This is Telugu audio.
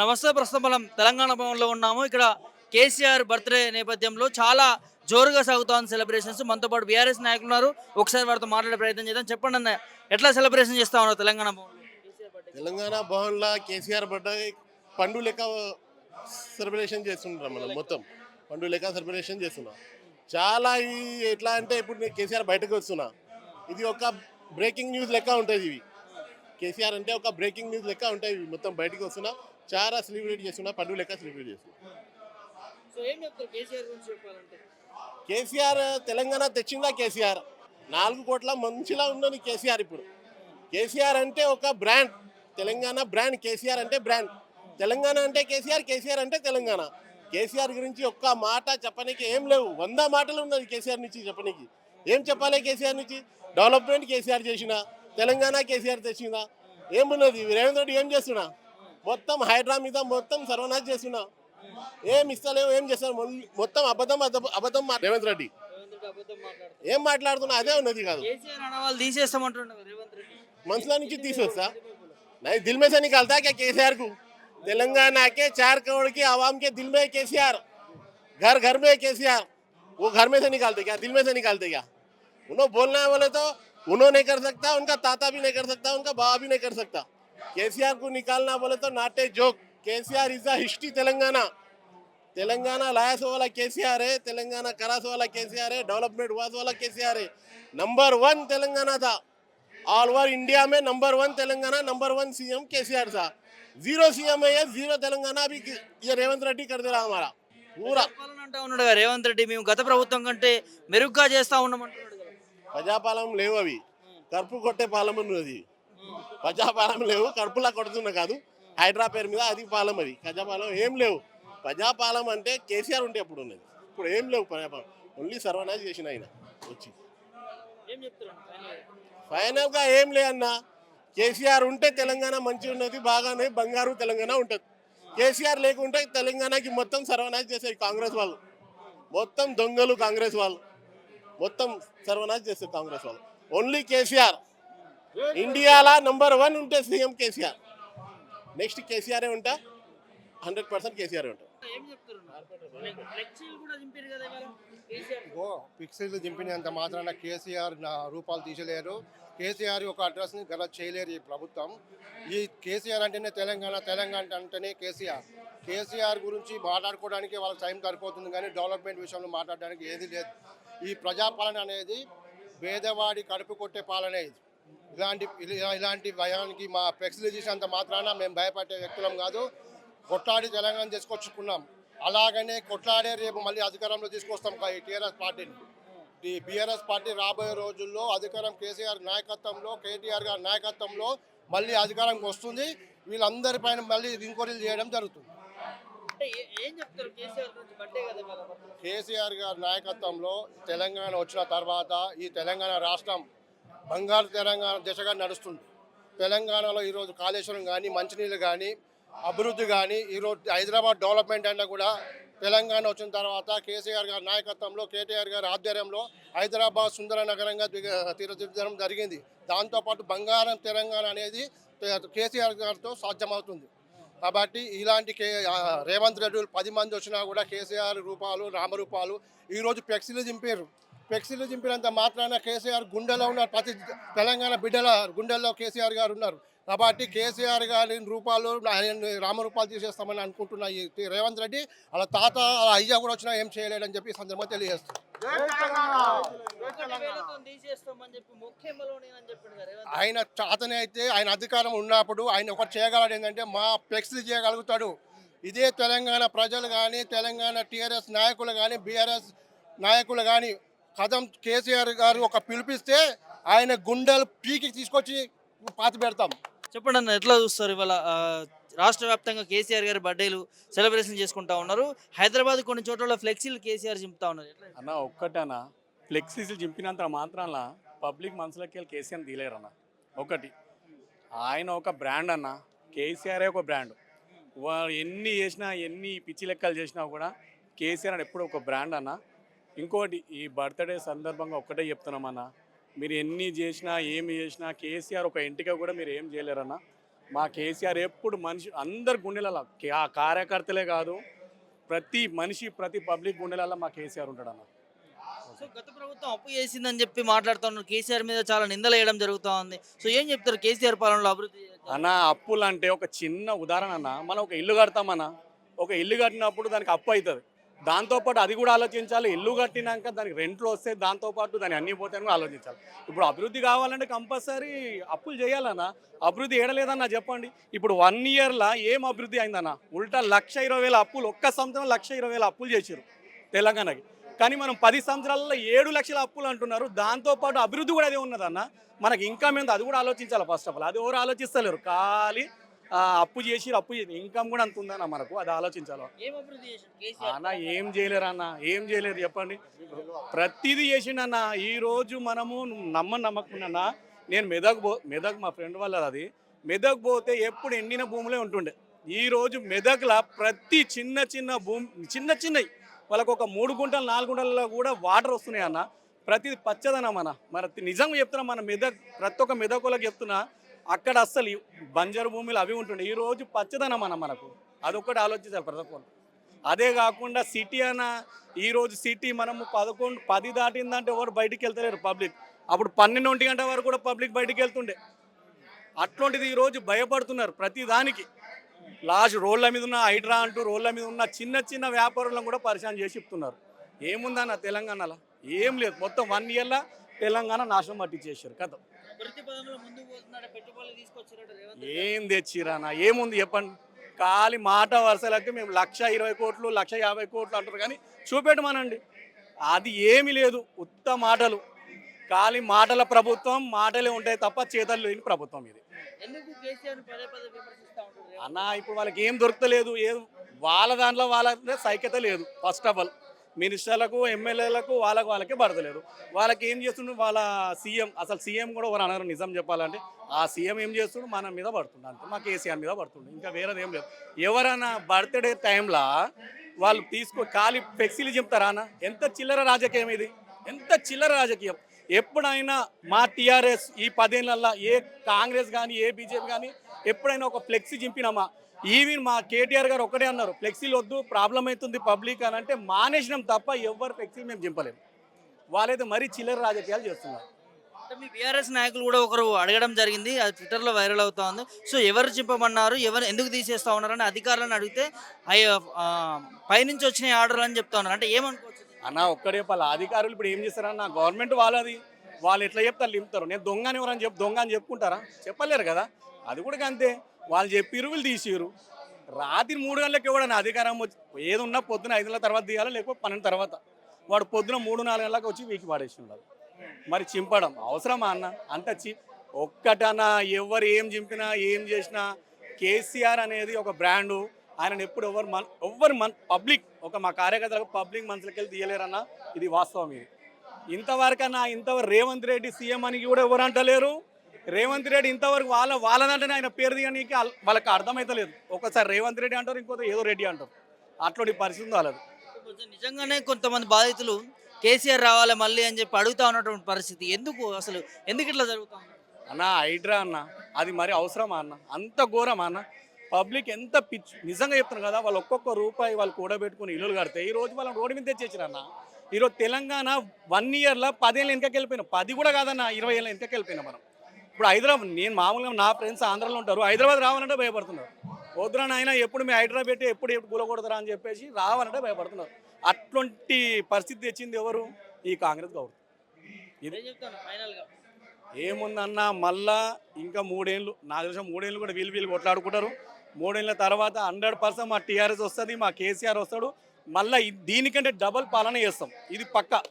నమస్తే ప్రస్తుతం మనం తెలంగాణ భవన్లో ఉన్నాము. ఇక్కడ కేసీఆర్ బర్త్డే నేపథ్యంలో చాలా జోరుగా సాగుతోంది సెలబ్రేషన్స్. మనతో పాటు బీఆర్ఎస్ నాయకులు ఉన్నారు. ఒకసారి వారితో మాట్లాడే ప్రయత్నం చేద్దాం. చెప్పండి అన్న ఎట్లా సెలబ్రేషన్ చేస్తా ఉన్నారు తెలంగాణ భవన్లో? తెలంగాణ భవన్లో కేసీఆర్ బర్త్డే పండు లెక్క సెలబ్రేషన్ చేస్తుంటాం మనం మొత్తం. పండు లెక్క సెలబ్రేషన్ చేస్తున్నాం. చాలా ఈ ఎట్లా అంటే ఇప్పుడు నేను కేసీఆర్ బయటకు వస్తున్నా. ఇది ఒక బ్రేకింగ్ న్యూస్ లెక్క ఉంటుంది ఇవి కేసీఆర్ అంటే ఒక బ్రేకింగ్ న్యూస్ లెక్క ఉంటాయి. మొత్తం బయటకు వస్తున్నా చాలా సెలబ్రేట్ చేస్తున్నా పండు లెక్క సెలబ్రేట్ చేస్తున్నా. కేసీఆర్ తెలంగాణ తెచ్చిందా కేసీఆర్? నాలుగు కోట్ల మంచిలా ఉన్నది కేసీఆర్ ఇప్పుడు. కేసీఆర్ అంటే ఒక బ్రాండ్ తెలంగాణ బ్రాండ్ కేసీఆర్ అంటే బ్రాండ్ తెలంగాణ అంటే కేసీఆర్ కేసీఆర్ అంటే తెలంగాణ. కేసీఆర్ గురించి ఒక్క మాట చెప్పనీకి ఏం లేవు. వంద మాటలు ఉన్నది కేసీఆర్ నుంచి చెప్పనీకి. ఏం చెప్పాలి కేసీఆర్ నుంచి? డెవలప్మెంట్ కేసీఆర్ చేసిన. తెలంగాణ కేసీఆర్ తెచ్చిందా ఏమున్నది రేవంత్ రెడ్డి ఏం చేస్తున్నా మొత్తం హైడ్రా మీద మొత్తం సర్వనాశ్ చేస్తున్నా ఏం ఇస్తలేవు ఏం చేస్తారు మొత్తం అబద్ధం అబద్ధం- అబద్ధం మా- రేవంత్ రెడ్డి రేవంత్ రెడ్డి అబద్ధం మాట్లాడుతున్నారు ఏం మాట్లాడుతున్నా అదే ఉన్నది కాదు కేసీఆర్ అనవాళ్ళు తీసేస్తామంటున్నారు రేవంత్ రెడ్డి మనసులో నుంచి తీసేస్తా नहीं दिल में से निकालता है क्या केसीआर को तेलंगाना के चार करोड़ की आवाम के दिल में केसीआर घर घर में केसीआर वो घर में से निकालते क्या दिल में से निकालते क्या उन्होंने बोलना है बोले तो उन्होंने नहीं कर सकता उनका ताता भी नहीं कर सकता उनका बाबा भी नहीं कर सकता केसीआर को निकालना बोले तो नाटे joke KCR is the history Telangana Telangana लायस वाला केसीआर है तेलंगाना करास वाला केसीआर है डेवलपमेंट हुआ वाला केसीआर है नंबर वन तेलंगाना था ऑल ओवर इंडिया में number one Telangana number one CM KCR था जीरो सीएम है ये जीरो तेलंगाना अभी ये रेवंत रेड्डी कर दे रहा हमारा पूरा చెప్పాలని అంటా ఉన్నాడు కదా రేవంత్ రెడ్డి మేము గత ప్రభుత్వం కంటే మెరుగ్గా చేస్తా ఉన్నామంటున్నాడు కదా ప్రజాపాలన లేవు అవి. కడుపు కొట్టే పాలన ఉన్నది ప్రజాపాలన లేవు కడుపులా కొడుతున్నా కాదు. హైడ్రా పేరు మీద అది పాలన అది. ప్రజాపాలన ఏం లేవు. ప్రజాపాలన అంటే కేసీఆర్ ఉంటే అప్పుడు ఉన్నది. ఇప్పుడు ఏం లేవు ప్రజాపాలన. ఓన్లీ సర్వనాశ చేసిన ఆయన వచ్చి. ఫైనల్గా ఏం లే అన్న కేసీఆర్ ఉంటే తెలంగాణ మంచిగా ఉన్నది బాగానే బంగారు తెలంగాణ ఉంటుంది. కేసీఆర్ లేకుంటే తెలంగాణకి మొత్తం సర్వనాశ చేసేది కాంగ్రెస్ వాళ్ళు. మొత్తం దొంగలు కాంగ్రెస్ వాళ్ళు. మొత్తం సర్వనాశ చేస్తారు కాంగ్రెస్ వాళ్ళు. Only KCR. ఇండియాలో నంబర్ వన్ ఉంటే సీఎం కేసీఆర్. నెక్స్ట్ కేసీఆరే ఉంటా. హండ్రెడ్ పర్సెంట్ కేసీఆర్ ఉంటా. పిక్సెల్ దింపినంత మాత్రాన కేసీఆర్ నా రూపాలు తీసలేరు. కేసీఆర్ యొక్క అడ్రస్ని గల చేయలేరు ఈ ప్రభుత్వం. ఈ కేసీఆర్ అంటేనే తెలంగాణ తెలంగాణ అంటేనే కేసీఆర్. కేసీఆర్ గురించి మాట్లాడుకోవడానికి వాళ్ళకి టైం సరిపోతుంది కానీ డెవలప్మెంట్ విషయంలో మాట్లాడడానికి ఏది లేదు. ఈ ప్రజాపాలన అనేది పేదవాడి కడుపు కొట్టే పాలన ఇది. ఇలాంటి ఇలాంటి భయానికి మా ఫ్లెక్సీలు చేసినంత మాత్రాన మేము భయపడే వ్యక్తులం కాదు. కొట్లాడి తెలంగాణ తీసుకొచ్చుకున్నాం. అలాగనే కొట్లాడే రేపు మళ్ళీ అధికారంలో తీసుకొస్తాం ఈ టీఆర్ఎస్ పార్టీని. ఈ బీఆర్ఎస్ పార్టీ రాబోయే రోజుల్లో అధికారం కేసీఆర్ నాయకత్వంలో కేటీఆర్ గారి నాయకత్వంలో మళ్ళీ అధికారంకి వస్తుంది. వీళ్ళందరి పైన మళ్ళీ ఇంక్వైరీలు చేయడం జరుగుతుంది. కేసీఆర్ గారి నాయకత్వంలో తెలంగాణ వచ్చిన తర్వాత ఈ తెలంగాణ రాష్ట్రం బంగారు తెలంగాణ దిశగా నడుస్తుంది. తెలంగాణలో ఈరోజు కాళేశ్వరం కానీ మంచినీళ్ళు కానీ అభివృద్ధి కానీ ఈరోజు హైదరాబాద్ డెవలప్మెంట్ అయినా కూడా తెలంగాణ వచ్చిన తర్వాత కేసీఆర్ గారి నాయకత్వంలో కేటీఆర్ గారి ఆధ్వర్యంలో హైదరాబాద్ సుందర నగరంగా తీర్చిదిద్దడం జరిగింది. దాంతోపాటు బంగారం తెలంగాణ అనేది కేసీఆర్ గారితో సాధ్యమవుతుంది. కాబట్టి ఇలాంటి కే రేవంత్ రెడ్డి పది మంది వచ్చినా కూడా కేసీఆర్ రూపాలు రామరూపాలు ఈరోజు ఫ్లెక్సీలు దింపారు ఫ్లెక్సీలు దింపినంత మాత్రాన కేసీఆర్ గుండెలో ఉన్నారు. ప్రతి తెలంగాణ బిడ్డల గుండెల్లో కేసీఆర్ గారు ఉన్నారు. కాబట్టి కేసీఆర్ గారి రూపాలు ఆయన రామరూపాలు తీసేస్తామని అనుకుంటున్నాయి రేవంత్ రెడ్డి వాళ్ళ తాత వాళ్ళ అయ్య కూడా వచ్చినా ఏం చేయలేడని చెప్పి సందర్భంగా తెలియజేస్తుంది ఆయన చాతనే అయితే ఆయన అధికారం ఉన్నప్పుడు ఆయన ఒకటి చేయగలడు ఏంటంటే మా ఫ్లెక్స్లు చేయగలుగుతాడు. ఇదే తెలంగాణ ప్రజలు కానీ తెలంగాణ టీఆర్ఎస్ నాయకులు కానీ బీఆర్ఎస్ నాయకులు కానీ కథం కేసీఆర్ గారు ఒక పిలిపిస్తే ఆయన గుండెలు పీకి తీసుకొచ్చి పాతి పెడతాం. చెప్పండి అన్న ఎట్లా చూస్తారు ఇవాళ రాష్ట్ర వ్యాప్తంగా కేసీఆర్ గారి బర్త్డేలు సెలబ్రేషన్ చేసుకుంటా ఉన్నారు. హైదరాబాద్ కొన్ని చోట్ల ఫ్లెక్సీలు కేసీఆర్ చింపుతా ఉన్నారు. అన్న ఒక్కటనా ఫ్లెక్సీలు చింపినంత మాత్రాన పబ్లిక్ మనసులోకి వెళ్ళి కేసీఆర్ తీలేరన్న ఒకటి ఆయన ఒక బ్రాండ్ అన్న. కేసీఆర్ ఒక బ్రాండ్ వా- ఎన్ని చేసినా ఎన్ని పిచ్చి లెక్కలు చేసినా కూడా కేసీఆర్ ఎప్పుడు ఒక బ్రాండ్ అన్న. ఇంకోటి ఈ బర్త్డే సందర్భంగా ఒక్కటే చెప్తున్నామన్నా. మీరు ఎన్ని చేసినా ఏమి చేసినా కేసీఆర్ ఒక ఇంటిగా కూడా మీరు ఏం చేయలేరన్నా. మా కేసీఆర్ ఎప్పుడు మనిషి అందరు గుండెలలో ఆ కార్యకర్తలే కాదు ప్రతి మనిషి ప్రతి పబ్లిక్ గుండెలలో మా కేసీఆర్ ఉంటాడు అన్న సో గత ప్రభుత్వం అప్పు చేసిందని చెప్పి మాట్లాడుతున్నారు. కేసీఆర్ మీద చాలా నిందలు వేయడం జరుగుతూ ఉంది సో ఏం చెప్తారు కేసీఆర్ పాలనలో అభివృద్ధి అన్న అప్పులు అంటే ఒక చిన్న ఉదాహరణ అన్న మనం ఒక ఇల్లు కడతామన్న ఒక ఇల్లు కట్టినప్పుడు దానికి అప్పు అవుతుంది దాంతోపాటు అది కూడా ఆలోచించాలి. ఇల్లు కట్టినాక దానికి రెంట్లు వస్తే దాంతోపాటు దాని అన్ని పోతే కూడా ఆలోచించాలి. ఇప్పుడు అభివృద్ధి కావాలంటే కంపల్సరీ అప్పులు చేయాలన్నా. అభివృద్ధి ఏడలేదన్న చెప్పండి. ఇప్పుడు వన్ ఇయర్లో ఏం అభివృద్ధి అయిందన్నా? ఉల్టా లక్ష ఇరవై వేల అప్పులు ఒక్క సంవత్సరం లక్ష ఇరవై వేల అప్పులు చేశారు తెలంగాణకి. కానీ మనం పది సంవత్సరాలలో ఏడు లక్షల అప్పులు అంటున్నారు. దాంతోపాటు అభివృద్ధి కూడా అదే ఉన్నదన్న. మనకి ఇంకా మేము అది కూడా ఆలోచించాలి ఫస్ట్ ఆఫ్ ఆల్ అది ఎవరు ఆలోచిస్తలేరు. ఖాళీ అప్పు చేసి అప్పు ఇన్కమ్ కూడా అంత ఉందన్న మనకు అది ఆలోచించాలి. అన్న ఏం చేయలేరు అన్న ఏం చేయలేరు చెప్పండి. ప్రతిదీ చేసిండన్న ఈ రోజు మనము నమ్మ నమ్మకున్నా నేను మెదక్ పో మెదక్ మా ఫ్రెండ్ వాళ్ళది అది మెదక్ పోతే ఎప్పుడు ఎండిన భూములే ఉంటుండే. ఈ రోజు మెదక్లో ప్రతి చిన్న చిన్న భూమి చిన్న చిన్నవి వాళ్ళకు ఒక మూడు గుంటలు నాలుగు గుంటలలో కూడా వాటర్ వస్తున్నాయి అన్న. ప్రతిది పచ్చదనం అన్న. మరి నిజంగా చెప్తున్నా మన మెదక్ ప్రతి ఒక్క మెదకులకు చెప్తున్నా అక్కడ అస్సలు బంజరు భూములు అవి ఉంటుండే. ఈ రోజు పచ్చదనం అన్న మనకు. అదొకటి ఆలోచించాలి ప్రతి ఒక్కరు. అదే కాకుండా సిటీ అన్న ఈరోజు సిటీ మనము పదకొండు పది దాటిందంటే ఎవరు బయటికి వెళ్తలేరు పబ్లిక్. అప్పుడు పన్నెండు ఒంటి గంట వరకు కూడా పబ్లిక్ బయటికి వెళ్తుండే. అట్లాంటిది ఈ రోజు భయపడుతున్నారు ప్రతి దానికి. లాస్ట్ రోడ్ల మీద ఉన్న హైడ్రా అంటూ రోడ్ల మీద ఉన్న చిన్న చిన్న వ్యాపారులను కూడా పరిశాన్ చేసి చెప్తున్నారు. ఏముందన్న తెలంగాణలో? ఏం లేదు. మొత్తం వన్ ఇయర్లో తెలంగాణ నాశనం పట్టించేసారు కథ. ఏం తెచ్చిరానా? ఏముంది చెప్పండి? ఖాళీ మాట వరుసలకి మేము లక్ష ఇరవై కోట్లు లక్ష యాభై కోట్లు అంటారు కానీ చూపెట్టమనండి. అది ఏమీ లేదు ఉత్త మాటలు. ఖాళీ మాటల ప్రభుత్వం మాటలే ఉంటాయి తప్ప చేతలు లేని ప్రభుత్వం ఇది? అన్న ఇప్పుడు వాళ్ళకి ఏం దొరకలేదు ఏం వాళ్ళ దాంట్లో వాళ్ళ సైక్యత లేదు ఫస్ట్ ఆఫ్ ఆల్ మినిస్టర్లకు ఎమ్మెల్యేలకు వాళ్ళకు వాళ్ళకే పడతలేదు. వాళ్ళకి ఏం చేస్తుండ్రు వాళ్ళ సీఎం అసలు సీఎం కూడా ఎవరు అన్నారు నిజం చెప్పాలంటే. ఆ సీఎం ఏం చేస్తుండ్రు మన మీద పడుతుండే అంతే. మా కేసీఆర్ మీద పడుతుండే. ఇంకా వేరేది ఏం లేదు. ఎవరైనా బర్త్డే టైంలో వాళ్ళు తీసుకో ఖాళీ ఫ్లెక్సీలు చెప్తారా అన్న? ఎంత చిల్లర రాజకీయం ఇది? ఎంత చిల్లర రాజకీయం? ఎప్పుడైనా మా టీఆర్ఎస్ ఈ పదేళ్ళల్లో ఏ కాంగ్రెస్ కానీ ఏ బీజేపీ కానీ ఎప్పుడైనా ఒక ఫ్లెక్సీ చింపినామా? ఈవెన్ మా కేటీఆర్ గారు ఒకటే అన్నారు ఫ్లెక్సీలు వద్దు ప్రాబ్లం అవుతుంది పబ్లిక్ అని అంటే మానేసినాం తప్ప ఎవరు ఫ్లెక్సీలు మేము చింపలేము వాళ్ళైతే మరీ చిల్లర రాజకీయాలు చేస్తున్నారు. అంటే మీ బీఆర్ఎస్ నాయకులు కూడా ఒకరు అడగడం జరిగింది అది ట్విట్టర్లో వైరల్ అవుతా ఉంది. సో ఎవరు చింపమన్నారు ఎవరు ఎందుకు తీసేస్తా ఉన్నారని అధికారులను అడిగితే పైనుంచి వచ్చిన ఆర్డర్ అని చెప్తా ఉన్నారు. అంటే ఏమనుకోవచ్చు? అన్న ఒక్కడే వాళ్ళ అధికారులు ఇప్పుడు ఏం చేస్తారన్న గవర్నమెంట్ వాళ్ళది. వాళ్ళు ఎట్లా చెప్తారు లింపుతారు. నేను దొంగ అని ఎవరని చెప్పి దొంగ అని చెప్పుకుంటారా? చెప్పలేరు కదా. అది కూడా అంతే వాళ్ళు చెప్పిరు వీళ్ళు తీసిరు రాత్రి మూడు గంటలకు ఎవడన్నా అధికారం వచ్చి ఏది ఉన్నా పొద్దున ఐదు గంటల తర్వాత తీయాలి లేకపోతే పన్నెండు తర్వాత? వాడు పొద్దున మూడు నాలుగు గంటలకు వచ్చి వీకి పాడేసి ఉండాలి మరి చింపడం అవసరమా అన్న? అంత చి ఒక్కటన్నా ఎవరు ఏం చింపినా ఏం చేసినా కేసీఆర్ అనేది ఒక బ్రాండు. ఆయన ఎప్పుడు ఎవరు మన ఎవరు మన పబ్లిక్ ఒక మా కార్యకర్తలకు పబ్లిక్ మనసులకి వెళ్ళి తీయలేరన్న ఇది వాస్తవం ఇది. ఇంతవరకన్నా ఇంతవరకు రేవంత్ రెడ్డి సీఎం అని కూడా ఎవరు అంటలేరు. రేవంత్ రెడ్డి ఇంతవరకు వాళ్ళ వాళ్ళదంటేనే ఆయన పేరు అల్- వాళ్ళకి అర్థమైతలేదు. ఒకసారి రేవంత్ రెడ్డి అంటారు ఇంకోటి ఏదో రెడ్డి అంటారు. అట్లాంటి పరిస్థితి వాళ్ళది. నిజంగానే కొంతమంది బాధితులు కేసీఆర్ రావాలి మళ్ళీ అని చెప్పి అడుగుతా ఉన్నటువంటి పరిస్థితి. ఎందుకు అసలు ఎందుకు ఇట్లా జరుగుతా అన్న హైడ్రా అన్న అది మరి అవసరమా అన్న? అంత ఘోరమా అన్న? పబ్లిక్ ఎంత పిచ్చి నిజంగా చెప్తాను కదా వాళ్ళు ఒక్కొక్క రూపాయి వాళ్ళు కూడబెట్టుకుని ఇల్లులు కడితే ఈ రోజు వాళ్ళని రోడ్డు మీద తెచ్చేసారు అన్న? ఈరోజు తెలంగాణ వన్ ఇయర్లో పదేళ్ళు వెనకకి వెళ్ళిపోయినా. పది కూడా కాదన్న ఇరవై ఏళ్ళ వెనకకి వెళ్ళిపోయినా మనం. ఇప్పుడు హైదరాబాద్ నేను మామూలుగా నా ఫ్రెండ్స్ ఆంధ్రాలో ఉంటారు హైదరాబాద్ రావాలంటే భయపడుతున్నారు. వద్దురా నాయన ఎప్పుడు మీ హైదరాబాద్ పెట్టి ఎప్పుడు ఎప్పుడు కూలగొడతారా అని చెప్పేసి రావాలంటే భయపడుతున్నారు. అట్లాంటి పరిస్థితి తెచ్చింది ఎవరు? ఈ కాంగ్రెస్ గవర్నమెంట్. ఇదే చెప్తాను ఫైనల్గా. ఏముందన్న మళ్ళా ఇంకా మూడేళ్ళు నాకు తెలిసిన మూడేళ్ళు కూడా వీళ్ళు వీళ్ళు కొట్లాడుకుంటారు. మూడేళ్ళ తర్వాత హండ్రెడ్ పర్సెంట్ మా టీఆర్ఎస్ వస్తుంది మా కేసీఆర్ వస్తాడు. మళ్ళీ దీనికంటే డబల్ పాలన చేస్తాం. ఇది పక్క.